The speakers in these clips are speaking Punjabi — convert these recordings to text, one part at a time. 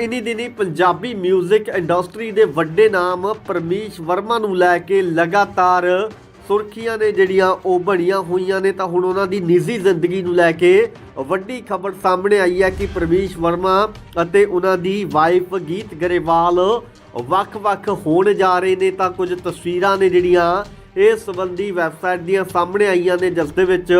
ਇਨੀ ਦਿਨੀ ਪੰਜਾਬੀ 뮤직 ਇੰਡਸਟਰੀ ਦੇ ਵੱਡੇ ਨਾਮ ਪਰਮੀਸ਼ ਵਰਮਾ ਨੂੰ ਲੈ ਕੇ ਲਗਾਤਾਰ ਸੁਰਖੀਆਂ ਨੇ ਜਿਹੜੀਆਂ ਉਹ ਬਣੀਆਂ ਹੋਈਆਂ ਨੇ, ਤਾਂ ਹੁਣ ਉਹਨਾਂ ਦੀ ਨਿੱਜੀ ਜ਼ਿੰਦਗੀ ਨੂੰ ਲੈ ਕੇ ਵੱਡੀ ਖਬਰ ਸਾਹਮਣੇ ਆਈ ਹੈ ਕਿ ਪਰਮੀਸ਼ ਵਰਮਾ ਅਤੇ ਉਹਨਾਂ ਦੀ ਵਾਈਫ ਗੀਤ ਗਰੇਵਾਲ ਵੱਖ-ਵੱਖ ਹੋਣ ਜਾ ਰਹੇ ਨੇ, ਤਾਂ ਕੁਝ ਤਸਵੀਰਾਂ ਨੇ ਜਿਹੜੀਆਂ ਇਸ ਸੰਬੰਧੀ ਵੈਬਸਾਈਟ ਦੀਆਂ ਸਾਹਮਣੇ ਆਈਆਂ ਨੇ, ਜਿਸ ਦੇ ਵਿੱਚ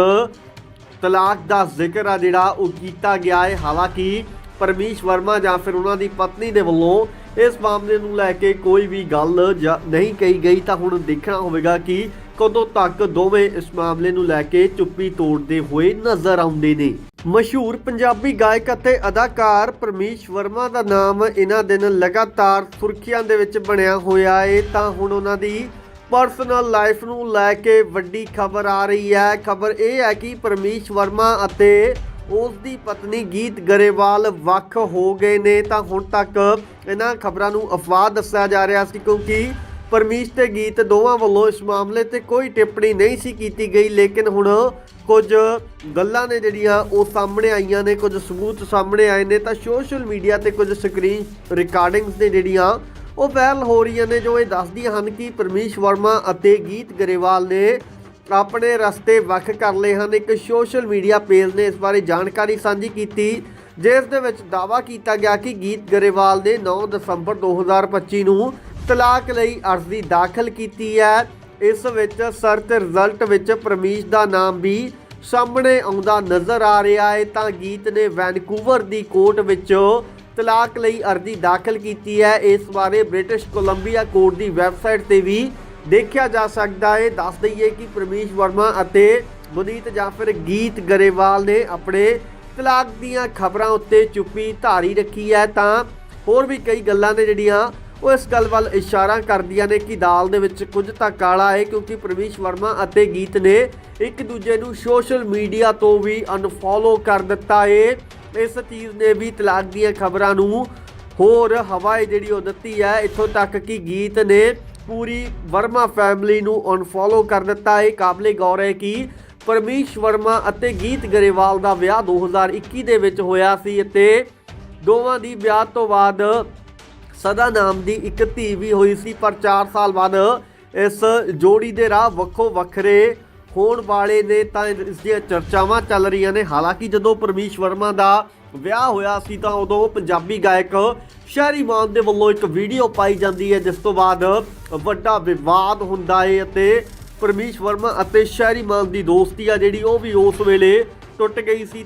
ਤਲਾਕ ਦਾ ਜ਼ਿਕਰ ਆ ਜਿਹੜਾ ਉਹ ਕੀਤਾ ਗਿਆ ਹੈ। ਹਾਲਾਂਕਿ ਪਰਮੀਸ਼ ਵਰਮਾ ਜਾਂ ਫਿਰ ਉਹਨਾਂ ਦੀ ਪਤਨੀ ਦੇ ਵੱਲੋਂ ਇਸ ਮਾਮਲੇ ਨੂੰ ਲੈ ਕੇ ਕੋਈ ਵੀ ਗੱਲ ਨਹੀਂ ਕਹੀ ਗਈ, ਤਾਂ ਹੁਣ ਦੇਖਣਾ ਹੋਵੇਗਾ ਕਿ ਕਦੋਂ ਤੱਕ ਦੋਵੇਂ ਇਸ ਮਾਮਲੇ ਨੂੰ ਲੈ ਕੇ ਚੁੱਪੀ ਤੋੜਦੇ ਹੋਏ ਨਜ਼ਰ ਆਉਂਦੇ ਨੇ। ਮਸ਼ਹੂਰ ਪੰਜਾਬੀ ਗਾਇਕ ਅਤੇ ਅਦਾਕਾਰ ਪਰਮੀਸ਼ ਵਰਮਾ ਦਾ ਨਾਮ ਇਹਨਾਂ ਦਿਨ ਲਗਾਤਾਰ ਸੁਰਖੀਆਂ ਦੇ ਵਿੱਚ ਬਣਿਆ ਹੋਇਆ ਏ, ਤਾਂ ਹੁਣ ਉਹਨਾਂ ਦੀ ਪਰਸਨਲ ਲਾਈਫ ਨੂੰ ਲੈ ਕੇ ਵੱਡੀ ਖਬਰ ਆ ਰਹੀ ਹੈ। ਖਬਰ ਇਹ ਹੈ ਕਿ ਪਰਮੀਸ਼ ਵਰਮਾ ਅਤੇ ਉਸ ਦੀ ਪਤਨੀ ਗੀਤ ਗਰੇਵਾਲ ਵੱਖ ਹੋ ਗਏ ਨੇ। ਤਾਂ ਹੁਣ ਤੱਕ ਇਹਨਾਂ ਖਬਰਾਂ ਨੂੰ ਅਫਵਾਹ ਦੱਸਿਆ ਜਾ ਰਿਹਾ ਸੀ ਕਿਉਂਕਿ ਪਰਮੀਸ਼ ਤੇ ਗੀਤ ਦੋਵਾਂ ਵੱਲੋਂ ਇਸ ਮਾਮਲੇ ਤੇ ਕੋਈ ਟਿੱਪਣੀ ਨਹੀਂ ਸੀ ਕੀਤੀ ਗਈ। ਲੇਕਿਨ ਹੁਣ ਕੁਝ ਗੱਲਾਂ ਨੇ ਜਿਹੜੀਆਂ ਉਹ ਸਾਹਮਣੇ ਆਈਆਂ ਨੇ, ਕੁਝ ਸਬੂਤ ਸਾਹਮਣੇ ਆਏ ਨੇ। ਤਾਂ ਸੋਸ਼ਲ ਮੀਡੀਆ ਤੇ ਕੁਝ ਸਕਰੀਨ ਰਿਕਾਰਡਿੰਗਸ ਨੇ ਜਿਹੜੀਆਂ ਉਹ ਵਾਇਰਲ ਹੋ ਰਹੀਆਂ ਨੇ, ਜੋ ਇਹ ਦੱਸਦੀਆਂ ਹਨ ਕਿ ਪਰਮੀਸ਼ ਵਰਮਾ ਅਤੇ ਗੀਤ ਗਰੇਵਾਲ ਨੇ ਆਪਣੇ ਰਸਤੇ ਵੱਖ ਕਰ ਲਏ ਹਨ। ਇੱਕ ਸੋਸ਼ਲ ਮੀਡੀਆ ਪੇਜ ਨੇ ਇਸ ਬਾਰੇ ਜਾਣਕਾਰੀ ਸਾਂਝੀ ਕੀਤੀ, ਜਿਸ ਦੇ ਵਿੱਚ ਦਾਅਵਾ ਕੀਤਾ ਗਿਆ ਕਿ ਗੀਤ ਗਰੇਵਾਲ ਨੇ 9 ਦਸੰਬਰ 2025 ਨੂੰ ਤਲਾਕ ਲਈ ਅਰਜ਼ੀ ਦਾਖਲ ਕੀਤੀ ਹੈ। ਇਸ ਵਿੱਚ ਸਰਚ ਰਿਜ਼ਲਟ ਵਿੱਚ ਪਰਮੀਸ਼ ਦਾ ਨਾਮ ਵੀ ਸਾਹਮਣੇ ਆਉਂਦਾ ਨਜ਼ਰ ਆ ਰਿਹਾ ਹੈ। ਤਾਂ ਗੀਤ ਨੇ ਵੈਨਕੂਵਰ ਦੀ ਕੋਰਟ ਵਿੱਚ ਤਲਾਕ ਲਈ ਅਰਜ਼ੀ ਦਾਖਲ ਕੀਤੀ ਹੈ। ਇਸ ਬਾਰੇ ਬ੍ਰਿਟਿਸ਼ ਕੋਲੰਬੀਆ ਕੋਰਟ ਦੀ ਵੈਬਸਾਈਟ ਤੇ ਵੀ ਦੇਖਿਆ ਜਾ ਸਕਦਾ ਹੈ। ਦੱਸ ਦਈਏ ਕਿ ਪਰਮੀਸ਼ ਵਰਮਾ ਅਤੇ ਮੁਨੀਤ ਜਾਂ ਫਿਰ ਗੀਤ ਗਰੇਵਾਲ ਨੇ ਆਪਣੇ ਤਲਾਕ ਦੀਆਂ ਖਬਰਾਂ ਉੱਤੇ ਚੁੱਪੀ ਧਾਰੀ ਰੱਖੀ ਹੈ। ਤਾਂ ਹੋਰ ਵੀ ਕਈ ਗੱਲਾਂ ਨੇ ਜਿਹੜੀਆਂ ਉਹ ਇਸ ਗੱਲ ਵੱਲ ਇਸ਼ਾਰਾ ਕਰਦੀਆਂ ਨੇ ਕਿ ਦਾਲ ਦੇ ਵਿੱਚ ਕੁਝ ਤਾਂ ਕਾਲਾ ਹੈ, ਕਿਉਂਕਿ ਪ੍ਰਵੀਸ਼ ਵਰਮਾ ਅਤੇ ਗੀਤ ਨੇ ਇੱਕ ਦੂਜੇ ਨੂੰ ਸੋਸ਼ਲ ਮੀਡੀਆ ਤੋਂ ਵੀ ਅਨਫੋਲੋ ਕਰ ਦਿੱਤਾ ਹੈ ਇਸ ਚੀਜ਼ ਨੇ ਵੀ ਤਲਾਕ ਦੀਆਂ ਖਬਰਾਂ ਨੂੰ ਹੋਰ ਹਵਾਏ ਜਿਹੜੀ ਉਹ ਦਿੱਤੀ ਹੈ। ਇੱਥੋਂ ਤੱਕ ਕਿ ਗੀਤ ਨੇ ਪੂਰੀ ਵਰਮਾ ਫੈਮਿਲੀ ਨੂੰ ਅਨਫੋਲੋ ਕਰ ਦਿੱਤਾ। ਹੈ ਕਾਬਲੇ ਗੌਰ ਹੈ ਕਿ ਪਰਮੀਸ਼ ਵਰਮਾ ਅਤੇ ਗੀਤ ਗਰੇਵਾਲ ਦਾ ਵਿਆਹ 2021 ਦੇ ਵਿੱਚ ਹੋਇਆ ਸੀ ਅਤੇ ਦੋਵਾਂ ਦੀ ਵਿਆਹ ਤੋਂ ਬਾਅਦ ਸਦਾ ਨਾਮ ਦੀ ਇੱਕ ਧੀ ਵੀ ਹੋਈ ਸੀ। ਪਰ 4 ਸਾਲ ਬਾਅਦ ਇਸ ਜੋੜੀ ਦੇ ਰਾਹ ਵੱਖੋ ਵੱਖਰੇ ਹੋਣ ਵਾਲੇ ਨੇ ਤਾਂ ਇਸ ਦੀਆਂ ਚਰਚਾਵਾਂ ਚੱਲ ਰਹੀਆਂ ਨੇ। ਹਾਲਾਂਕਿ ਜਦੋਂ ਪਰਮੀਸ਼ ਵਰਮਾ ਦਾ ਵਿਆਹ ਹੋਇਆ ਸੀ ਤਾਂ ਉਦੋਂ ਪੰਜਾਬੀ ਗਾਇਕ ਸ਼ਹਿਰੀ ਮਾਨ ਦੇ ਵੱਲੋਂ ਇੱਕ ਵੀਡੀਓ ਪਾਈ ਜਾਂਦੀ ਹੈ, ਜਿਸ ਤੋਂ ਬਾਅਦ ਵੱਡਾ ਵਿਵਾਦ ਹੁੰਦਾ ਹੈ ਅਤੇ ਪਰਮੀਸ਼ ਵਰਮਾ ਅਤੇ ਸ਼ਹਿਰੀ ਮਾਨ ਦੀ ਦੋਸਤੀ ਆ ਜਿਹੜੀ ਉਹ ਵੀ ਉਸ ਵੇਲੇ ਟੁੱਟ ਗਈ ਸੀ।